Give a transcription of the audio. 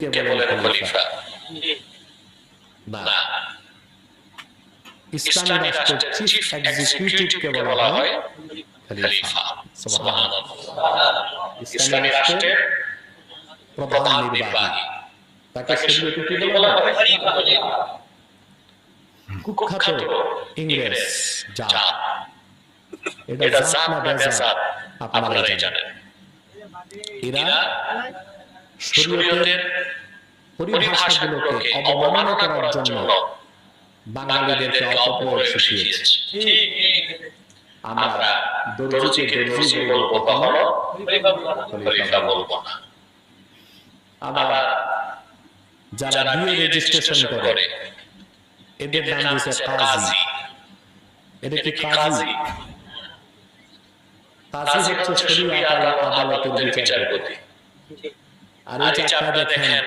কে বলেন খলিফা? না। ইসলামী ইসলামী রাষ্ট্রের রাষ্ট্রের চিফ চিফ এক্সিকিউটিভ কে বলা হয়? খলিফা। খলিফা। সুবহানাল্লাহ। ইসলামী রাষ্ট্রের প্রধান প্রধান নির্বাহী। নির্বাহী। তাকে তাকে শরীয়তে কি বলা বলা হয়? হয়? কুখ্যাত কুখ্যাত ইংরেজ ইংরেজ জাত। জাত। এটা জাত না বেজাত? আপনারাই জানেন। এরা শরীয়তের পরিভাষাগুলোকে অবমাননা করার জন্য বাঙালিদেরকে অপপ্রয়োগ শিখিয়েছে আমরা দর্জিকে দর্জি বলব বলব কখনো। কখনো। খলিফা বলব না। আবার যারা বিয়ে রেজিস্ট্রেশন করে এদের নাম হচ্ছে কাজী। এটা কি কাজী? কাজী? হচ্ছে শরীয়ত আদালতের বিচারপতি। আর এই দেখেন দেখেন